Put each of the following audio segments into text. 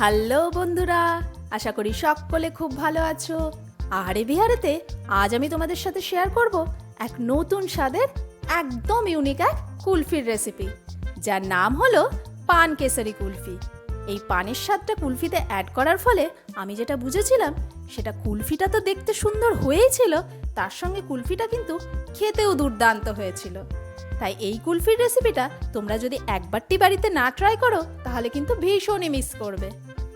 Hello বন্ধুরা, আশা করি সকলে খুব ভালো আছো। আহারে বিহারেতে আজ আমি তোমাদের সাথে শেয়ার করব এক নতুন স্বাদের একদম ইউনিক এক কুলফির রেসিপি যার নাম হলো পান কেসারি কুলফি। এই পানের স্বাদটা কুলফিতে অ্যাড করার ফলে আমি যেটা বুঝেছিলাম, সেটা কুলফিটা তো দেখতে সুন্দর হয়েই ছিল, তার সঙ্গে কুলফিটা কিন্তু খেতেও দুর্দান্ত হয়েছিল। তাই এই কুলফির রেসিপিটা তোমরা যদি একবারটি বাড়িতে না ট্রাই করো, তাহলে কিন্তু ভীষণই মিস করবে।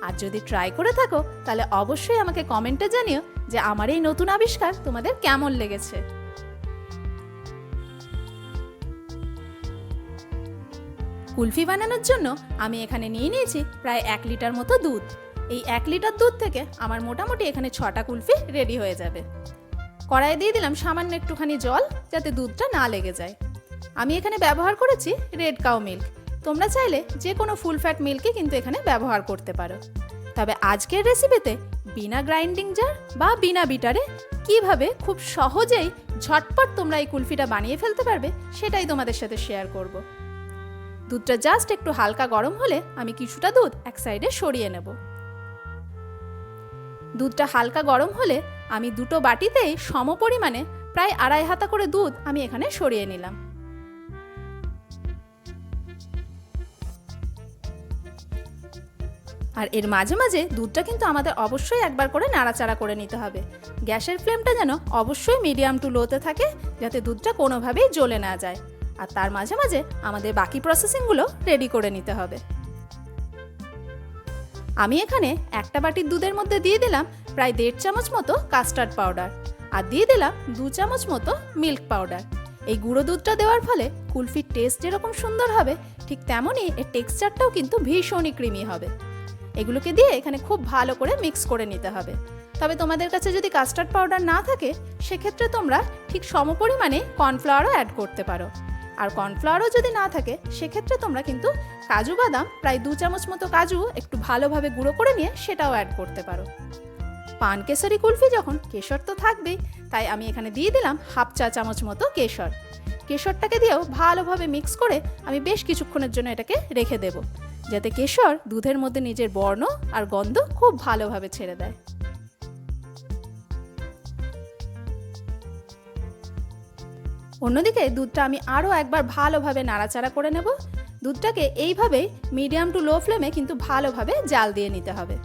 আর যদি ট্রাই করে থাকো, তাহলে অবশ্যই আমাকে কমেন্টে জানিও যে আমার এই নতুন আবিষ্কার তোমাদের কেমন লেগেছে। কুলফি বানানোর জন্য আমি এখানে নিয়ে নিয়েছি প্রায় এক লিটার মতো দুধ। এই এক লিটার দুধ থেকে আমার মোটামুটি এখানে ছটা কুলফি রেডি হয়ে যাবে। কড়াইয়ে দিয়ে দিলাম সামান্য একটুখানি জল যাতে দুধটা না লেগে যায়। আমি এখানে ব্যবহার করেছি রেড কাউ মিল্ক। তোমরা চাইলে যে কোনো ফুল ফ্যাট মিল্কই কিন্তু এখানে ব্যবহার করতে পারো। তবে আজকের রেসিপিতে বিনা গ্রাইন্ডিং জার বা বিনা বিটারে কীভাবে খুব সহজেই ঝটপট তোমরা এই কুলফিটা বানিয়ে ফেলতে পারবে সেটাই তোমাদের সাথে শেয়ার করব। দুধটা জাস্ট একটু হালকা গরম হলে আমি কিছুটা দুধ এক সাইডে সরিয়ে নেব। দুধটা হালকা গরম হলে আমি দুটো বাটিতেই সম পরিমাণে প্রায় আড়াই হাতা করে দুধ আমি এখানে সরিয়ে নিলাম। আর এর মাঝে মাঝে দুধটা কিন্তু আমাদের অবশ্যই একবার করে নাড়াচাড়া করে নিতে হবে। গ্যাসের ফ্লেমটা যেন অবশ্যই মিডিয়াম টু লোতে থাকে, যাতে দুধটা কোনোভাবেই জ্বলে না যায়। আর তার মাঝে মাঝে আমাদের বাকি প্রসেসিংগুলো রেডি করে নিতে হবে। আমি এখানে একটা বাটির দুধের মধ্যে দিয়ে দিলাম প্রায় দেড় চামচ মতো কাস্টার্ড পাউডার আর দিয়ে দিলাম দু চামচ মতো মিল্ক পাউডার। এই গুঁড়ো দুধটা দেওয়ার ফলে কুলফির টেস্ট যেরকম সুন্দর হবে, ঠিক তেমনই এর টেক্সচারটাও কিন্তু ভীষণই ক্রিমি হবে। এগুলোকে দিয়ে এখানে খুব ভালো করে মিক্স করে নিতে হবে। তবে তোমাদের কাছে যদি কাস্টার্ড পাউডার না থাকে, সেক্ষেত্রে তোমরা ঠিক সমপরিমাণে কর্নফ্লাওয়ারও অ্যাড করতে পারো। আর কর্নফ্লাওয়ারও যদি না থাকে, সেক্ষেত্রে তোমরা কিন্তু কাজু বাদাম, প্রায় দু চামচ মতো কাজু একটু ভালোভাবে গুঁড়ো করে নিয়ে সেটাও অ্যাড করতে পারো। পান কেশরি কুলফি যখন, কেশর তো থাকবেই, তাই আমি এখানে দিয়ে দিলাম হাফ চা চামচ মতো কেশর। কেশরটাকে দিয়েও ভালোভাবে মিক্স করে আমি বেশ কিছুক্ষণের জন্য এটাকে রেখে দেব। যাতে কেশর দুধের মধ্যে নিজের বর্ণ আর গন্ধ খুব ভালোভাবে ছেড়ে দেয়। অন্যদিকে দুধটা আমি আরও একবার ভালোভাবে নাড়াচাড়া করে নেব। দুধটাকে এইভাবেই মিডিয়াম টু লো ফ্লেমে কিন্তু ভালোভাবে জাল দিয়ে নিতে হবে।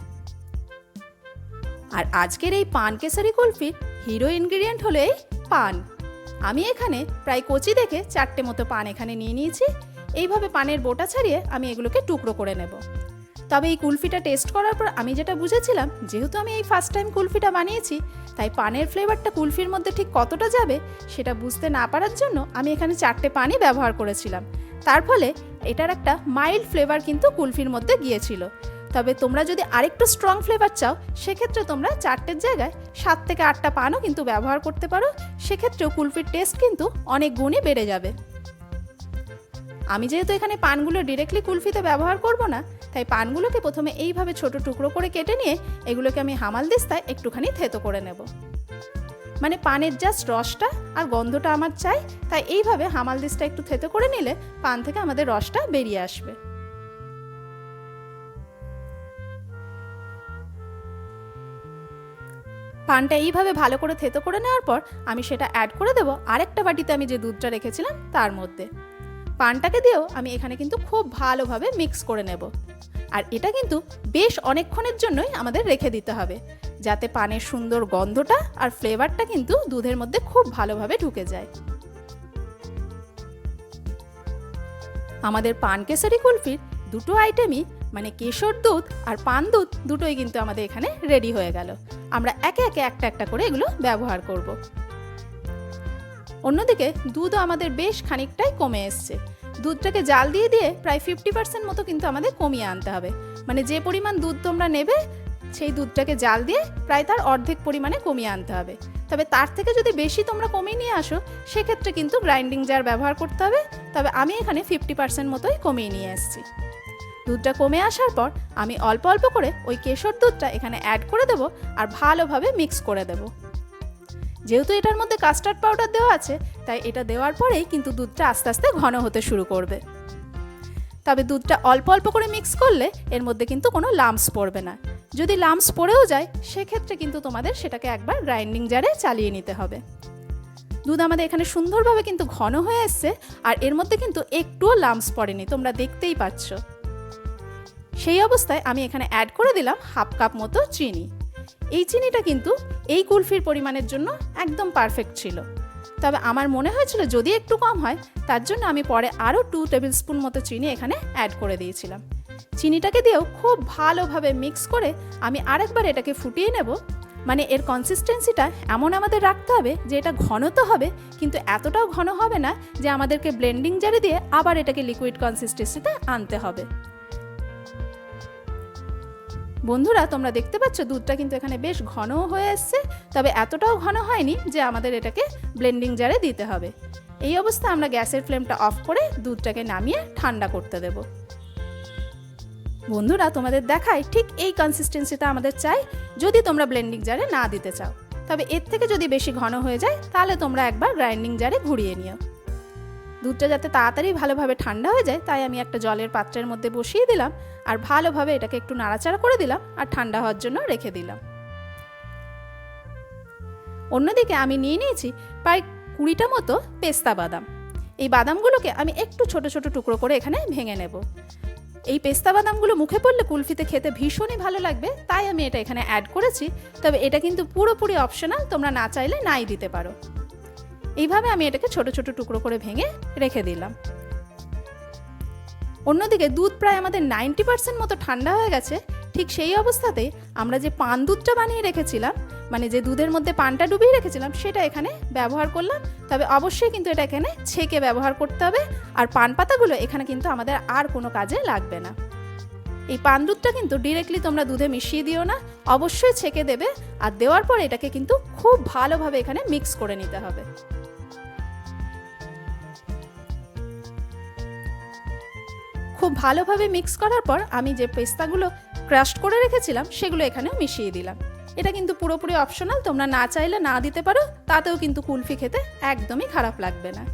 আর আজকের এই পান কেসারি কুলফির হিরো ইনগ্রিডিয়েন্ট হলো এই পান। আমি এখানে প্রায় কচি দেখে চারটে মতো পান এখানে নিয়ে নিয়েছি। এইভাবে পানের বোটা ছাড়িয়ে আমি এগুলোকে টুকরো করে নেব। তবে এই কুলফিটা টেস্ট করার পর আমি যেটা বুঝেছিলাম, যেহেতু আমি এই ফার্স্ট টাইম কুলফিটা বানিয়েছি, তাই পানের ফ্লেভারটা কুলফির মধ্যে ঠিক কতটা যাবে সেটা বুঝতে না পারার জন্য আমি এখানে চারটে পানই ব্যবহার করেছিলাম। তার ফলে এটার একটা মাইল্ড ফ্লেভার কিন্তু কুলফির মধ্যে গিয়েছিল। তবে তোমরা যদি আরেকটু স্ট্রং ফ্লেভার চাও, সেক্ষেত্রে তোমরা চারটের জায়গায় সাত থেকে আটটা পানও কিন্তু ব্যবহার করতে পারো। সেক্ষেত্রেও কুলফির টেস্ট কিন্তু অনেক গুণই বেড়ে যাবে। আমি যেহেতু এখানে পানগুলো ডিরেক্টলি কুলফিতে ব্যবহার করব না, তাই পানগুলোকে প্রথমে এইভাবে ছোট টুকরো করে কেটে নিয়ে এগুলোকে আমি হামাল দিস্তায় একটুখানি থেতো করে নেব। মানে পানের জাস্ট রসটা আর গন্ধটা আমার চাই, তাই এইভাবে হামাল দিস্তা একটু থেতো করে নিলে পান থেকে আমাদের রসটা বেরিয়ে আসবে। পানটা এইভাবে ভালো করে থেতো করে নেওয়ার পর আমি সেটা অ্যাড করে দেবো। আরেকটা বাটিতে আমি যে দুধটা রেখেছিলাম, তার মধ্যে। পানটাকে দিয়েও আমি এখানে কিন্তু খুব ভালোভাবে মিক্স করে নেব। আর এটা কিন্তু বেশ অনেকক্ষণের জন্যই আমাদের রেখে দিতে হবে, যাতে পানের সুন্দর গন্ধটা আর ফ্লেভারটা কিন্তু দুধের মধ্যে খুব ভালোভাবে ঢুকে যায়। আমাদের পান কেসারি কুলফির দুটো আইটেমই মানে কেশর দুধ আর পান দুধ, দুটোই কিন্তু আমাদের এখানে রেডি হয়ে গেল। আমরা একে একে একটা একটা করে এগুলো ব্যবহার করব। অন্যদিকে দুধও আমাদের বেশ খানিকটাই কমে এসছে। দুধটাকে জাল দিয়ে দিয়ে প্রায় ফিফটি পার্সেন্ট মতো কিন্তু আমাদের কমিয়ে আনতে হবে। মানে যে পরিমাণ দুধ তোমরা নেবে, সেই দুধটাকে জাল দিয়ে প্রায় তার অর্ধেক পরিমাণে কমিয়ে আনতে হবে। তবে তার থেকে যদি বেশি তোমরা কমিয়ে নিয়ে আসো, সেক্ষেত্রে কিন্তু গ্রাইন্ডিং জার ব্যবহার করতে হবে। তবে আমি এখানে ফিফটি পার্সেন্ট মতোই কমিয়ে নিয়ে এসেছি। দুধটা কমে আসার পর আমি অল্প অল্প করে ওই কেশর দুধটা এখানে অ্যাড করে দেবো আর ভালোভাবে মিক্স করে দেবো। যেহেতু এটার মধ্যে কাস্টার্ড পাউডার দেওয়া আছে, তাই এটা দেওয়ার পরেই কিন্তু দুধটা আস্তে আস্তে ঘন হতে শুরু করবে। তবে দুধটা অল্প অল্প করে মিক্স করলে এর মধ্যে কিন্তু কোনো লাম্পস পড়বে না। যদি লাম্পস পড়েও যায়, সেক্ষেত্রে কিন্তু তোমাদের সেটাকে একবার গ্রাইন্ডিং জারে চালিয়ে নিতে হবে। দুধ আমাদের এখানে সুন্দরভাবে কিন্তু ঘন হয়ে এসছে, আর এর মধ্যে কিন্তু একটুও লাম্পস পড়েনি, তোমরা দেখতেই পাচ্ছ। সেই অবস্থায় আমি এখানে অ্যাড করে দিলাম হাফ কাপ মতো চিনি। এই চিনিটা কিন্তু এই কুলফির পরিমাণের জন্য একদম পারফেক্ট ছিল। তবে আমার মনে হয়েছিল যদি একটু কম হয়, তার জন্য আমি পরে আরও টু টেবিল স্পুন মতো চিনি এখানে অ্যাড করে দিয়েছিলাম। চিনিটাকে দিয়েও খুব ভালোভাবে মিক্স করে আমি আরেকবার এটাকে ফুটিয়ে নেব। মানে এর কনসিস্টেন্সিটা এমন আমাদের রাখতে হবে যে এটা ঘন তো হবে, কিন্তু এতটাও ঘন হবে না যে আমাদেরকে ব্লেন্ডিং জারে দিয়ে আবার এটাকে লিকুইড কনসিস্টেন্সিতে আনতে হবে। বন্ধুরা, তোমরা দেখতে পাচ্ছ দুধটা কিন্তু এখানে বেশ ঘনও হয়ে এসছে তবে এতটাও ঘন হয়নি যে আমাদের এটাকে ব্লেন্ডিং জারে দিতে হবে। এই অবস্থা আমরা গ্যাসের ফ্লেমটা অফ করে দুধটাকে নামিয়ে ঠান্ডা করতে দেব। বন্ধুরা, তোমাদের দেখায় ঠিক এই কনসিস্টেন্সিটা আমাদের চাই, যদি তোমরা ব্লেন্ডিং জারে না দিতে চাও। তবে এর থেকে যদি বেশি ঘন হয়ে যায়, তাহলে তোমরা একবার গ্রাইন্ডিং জারে ঘুরিয়ে নিও। দুধটা যাতে তাড়াতাড়ি ভালোভাবে ঠান্ডা হয়ে যায়, তাই আমি একটা জলের পাত্রের মধ্যে বসিয়ে দিলাম আর ভালোভাবে এটাকে একটু নাড়াচাড়া করে দিলাম আর ঠান্ডা হওয়ার জন্য রেখে দিলাম। অন্যদিকে আমি নিয়ে নিয়েছি প্রায় কুড়িটা মতো পেস্তা বাদাম। এই বাদামগুলোকে আমি একটু ছোট ছোট টুকরো করে এখানে ভেঙে নেব। এই পেস্তা বাদামগুলো মুখে পড়লে কুলফিতে খেতে ভীষণই ভালো লাগবে, তাই আমি এটা এখানে অ্যাড করেছি। তবে এটা কিন্তু পুরোপুরি অপশনাল তোমরা না চাইলে নাই দিতে পারো। এইভাবে আমি এটাকে ছোট ছোট টুকরো করে ভেঙে রেখে দিলাম। অন্যদিকে দুধ প্রায় আমাদের নাইনটি পার্সেন্ট মতো ঠান্ডা হয়ে গেছে, ঠিক সেই অবস্থাতেই আমরা যে পান দুধটা বানিয়ে রেখেছিলাম মানে যে দুধের মধ্যে পানটা ডুবিয়ে রেখেছিলাম, সেটা এখানে ব্যবহার করলাম। তবে অবশ্যই কিন্তু এটা এখানে ছেঁকে ব্যবহার করতে হবে আর পান পাতাগুলো এখানে কিন্তু আমাদের আর কোনো কাজে লাগবে না। এই পান দুধটা কিন্তু ডিরেক্টলি তোমরা দুধে মিশিয়ে দিও না, অবশ্যই ছেঁকে দেবে আর দেওয়ার পর এটাকে কিন্তু খুব ভালোভাবে এখানে মিক্স করে নিতে হবে। খুব ভালোভাবে মিক্স করার পর আমি যে পেস্তাগুলো ক্রাশ করে রেখেছিলাম, সেগুলো এখানে মিশিয়ে দিলাম। এটা কিন্তু পুরোপুরি অপশনাল তোমরা না চাইলে না দিতে পারো, তাতেও কিন্তু কুলফি খেতে একদমই খারাপ লাগবে না।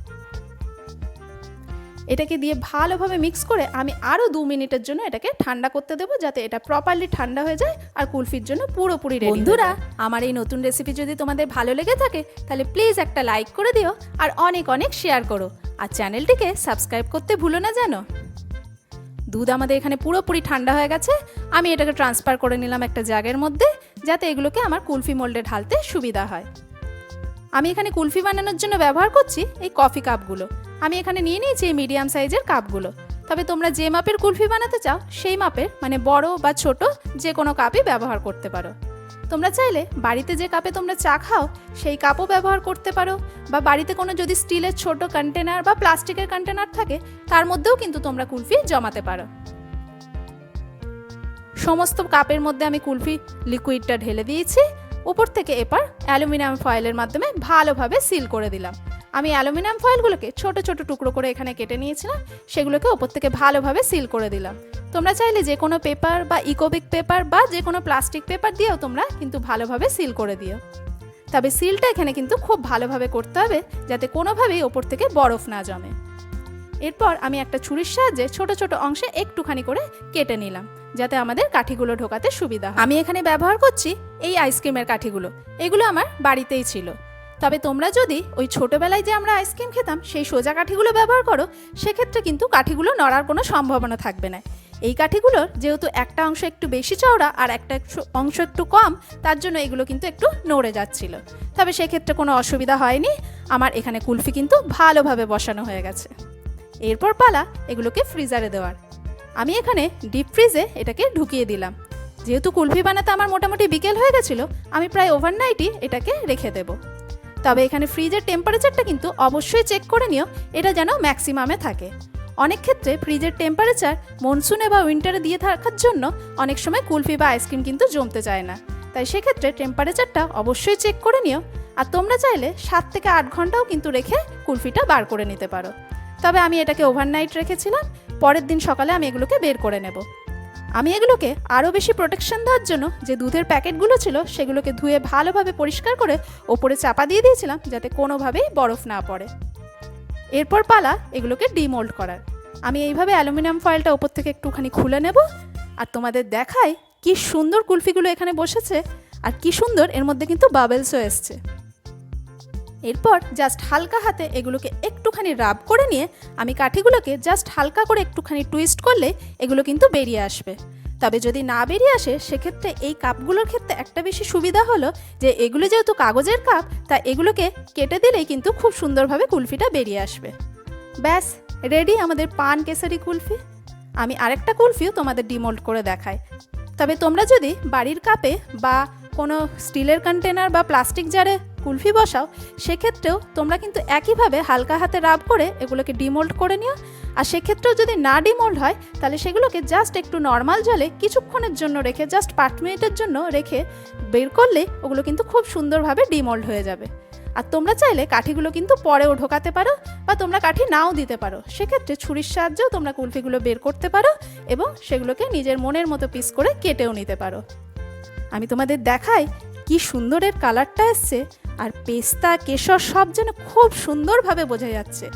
এটাকে দিয়ে ভালোভাবে মিক্স করে আমি আরও দু মিনিটের জন্য এটাকে ঠান্ডা করতে দেবো, যাতে এটা প্রপারলি ঠান্ডা হয়ে যায় আর কুলফির জন্য পুরোপুরি বন্ধুরা, আমার এই নতুন রেসিপি যদি তোমাদের ভালো লেগে থাকে, তাহলে প্লিজ একটা লাইক করে দিও আর অনেক অনেক শেয়ার করো। আর চ্যানেলটিকে সাবস্ক্রাইব করতে ভুলো না জানো দুধ আমাদের এখানে পুরোপুরি ঠান্ডা হয়ে গেছে। আমি এটাকে ট্রান্সফার করে নিলাম একটা জাগের মধ্যে, যাতে এগুলোকে আমার কুলফি মোল্ডে ঢালতে সুবিধা হয়। আমি এখানে কুলফি বানানোর জন্য ব্যবহার করছি এই কফি কাপগুলো। আমি এখানে নিয়ে নিয়েছি এই মিডিয়াম সাইজের কাপগুলো। তবে তোমরা যে মাপের কুলফি বানাতে চাও, সেই মাপের মানে বড় বা ছোট, যে কোনো কাপই ব্যবহার করতে পারো। তোমরা চাইলে বাড়িতে যে কাপে তোমরা চা খাও, সেই কাপও ব্যবহার করতে পারো। বা বাড়িতে কোনো যদি স্টিলের ছোট কন্টেনার বা প্লাস্টিকের কন্টেনার থাকে, তার মধ্যেও কিন্তু তোমরা কুলফি জমাতে পারো। সমস্ত কাপের মধ্যে আমি কুলফি লিকুইডটা ঢেলে দিয়েছি। উপর থেকে এপার অ্যালুমিনিয়াম ফয়েলের মাধ্যমে ভালোভাবে সিল করে দিলাম। আমি অ্যালুমিনিয়াম ফয়েলগুলোকে ছোট ছোট টুকরো করে এখানে কেটে নিয়েছিলাম, সেগুলোকে ওপর থেকে ভালোভাবে সিল করে দিলাম। তোমরা চাইলে যে কোনো পেপার বা ইকোবিক পেপার বা যে কোনো প্লাস্টিক পেপার দিয়েও তোমরা কিন্তু ভালোভাবে সিল করে দিও। তবে সিলটা এখানে কিন্তু খুব ভালোভাবে করতে হবে, যাতে কোনোভাবেই ওপর থেকে বরফ না জমে। এরপর আমি একটা ছুরির সাহায্যে ছোট ছোট অংশে একটুখানি করে কেটে নিলাম, যাতে আমাদের কাঠিগুলো ঢোকাতে সুবিধা আমি এখানে ব্যবহার করছি এই আইসক্রিমের কাঠিগুলো। এগুলো আমার বাড়িতেই ছিল। তবে তোমরা যদি ওই ছোটোবেলায় যে আমরা আইসক্রিম খেতাম, সেই সোজা কাঠিগুলো ব্যবহার করো, সেক্ষেত্রে কিন্তু কাঠিগুলো নড়ার কোনো সম্ভাবনা থাকবে না। এই কাঠিগুলোর যেহেতু একটা অংশ একটু বেশি চওড়া আর একটা অংশ একটু কম, তার জন্য এগুলো কিন্তু একটু নড়ে যাচ্ছিল। তবে সেক্ষেত্রে কোনো অসুবিধা হয়নি। আমার এখানে কুলফি কিন্তু ভালোভাবে বসানো হয়ে গেছে। এরপর পালা এগুলোকে ফ্রিজারে দেওয়ার। আমি এখানে ডিপ ফ্রিজে এটাকে ঢুকিয়ে দিলাম। যেহেতু কুলফি বানাতে আমার মোটামুটি বিকেল হয়ে গেছিল, আমি প্রায় ওভারনাইটই এটাকে রেখে দেবো। তবে এখানে ফ্রিজের টেম্পারেচারটা কিন্তু অবশ্যই চেক করে নিও, এটা যেন ম্যাক্সিমামে থাকে। অনেক ক্ষেত্রে ফ্রিজের টেম্পারেচার মনসুনে বা উইন্টারে দিয়ে থাকার জন্য অনেক সময় কুলফি বা আইসক্রিম কিন্তু জমতে চায় না। তাই সেক্ষেত্রে টেম্পারেচারটা অবশ্যই চেক করে নিও, আর তোমরা চাইলে সাত থেকে আট ঘন্টাও কিন্তু রেখে কুলফিটা বার করে নিতে পারো। তবে আমি এটাকে ওভারনাইট রেখেছিলাম, পরের দিন সকালে আমি এগুলোকে বের করে নেব। আমি এগুলোকে আরও বেশি প্রোটেকশন দেওয়ার জন্য যে দুধের প্যাকেটগুলো ছিল সেগুলোকে ধুয়ে ভালোভাবে পরিষ্কার করে ওপরে চাপা দিয়ে দিয়েছিলাম যাতে কোনোভাবেই বরফ না পড়ে। এরপর পালা এগুলোকে ডিমোল্ড করার। আমি এইভাবে অ্যালুমিনিয়াম ফয়েলটা ওপর থেকে একটুখানি খুলে নেব আর তোমাদের দেখাই কি সুন্দর কুলফিগুলো এখানে বসেছে আর কি সুন্দর এর মধ্যে কিন্তু বাবেলসও এসছে। এরপর জাস্ট হালকা হাতে এগুলোকে একটুখানি রাব করে নিয়ে আমি কাঠিগুলোকে জাস্ট হালকা করে একটুখানি টুইস্ট করলে এগুলো কিন্তু বেরিয়ে আসবে। তবে যদি না বেরিয়ে আসে, সেক্ষেত্রে এই কাপগুলোর ক্ষেত্রে একটা বেশি সুবিধা হলো যে, এগুলো যেহেতু কাগজের কাপ, তা এগুলোকে কেটে দিলেই কিন্তু খুব সুন্দরভাবে কুলফিটা বেরিয়ে আসবে। ব্যাস রেডি আমাদের পান কেসারি কুলফি? আমি আরেকটা কুলফিও তোমাদের ডিমোল্ড করে দেখাই। তবে তোমরা যদি বাড়ির কাপে বা কোনো স্টিলের কন্টেনার বা প্লাস্টিক জারে কুলফি বসাও, সেক্ষেত্রেও তোমরা কিন্তু একইভাবে হালকা হাতে রাব করে এগুলোকে ডিমোল্ড করে নিও। আর সেক্ষেত্রেও যদি না ডিমোল্ড হয়, তাহলে সেগুলোকে জাস্ট একটু নর্মাল জলে কিছুক্ষণের জন্য রেখে জাস্ট পাঁচ মিনিটের জন্য রেখে বের করলে ওগুলো কিন্তু খুব সুন্দরভাবে ডিমোল্ড হয়ে যাবে। আর তোমরা চাইলে কাঠিগুলো কিন্তু পরেও ঢোকাতে পারো বা তোমরা কাঠি নাও দিতে পারো। সেক্ষেত্রে ছুরির সাহায্যেও তোমরা কুলফিগুলো বের করতে পারো এবং সেগুলোকে নিজের মনের মতো পিস করে কেটেও নিতে পারো। আমি তোমাদের দেখাই কি সুন্দরের কালারটা এসছে। আর পেস্তা, কেশর সব যেন খুব সুন্দরভাবে বোঝা যাচ্ছে।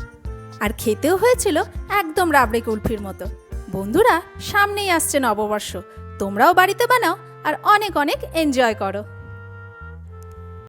আর খেতেও হয়েছিল একদম রাবড়ে কুলফির মতো। বন্ধুরা, সামনেই আসছে নববর্ষ। তোমরাও বাড়িতে বানাও আর অনেক অনেক এনজয় করো।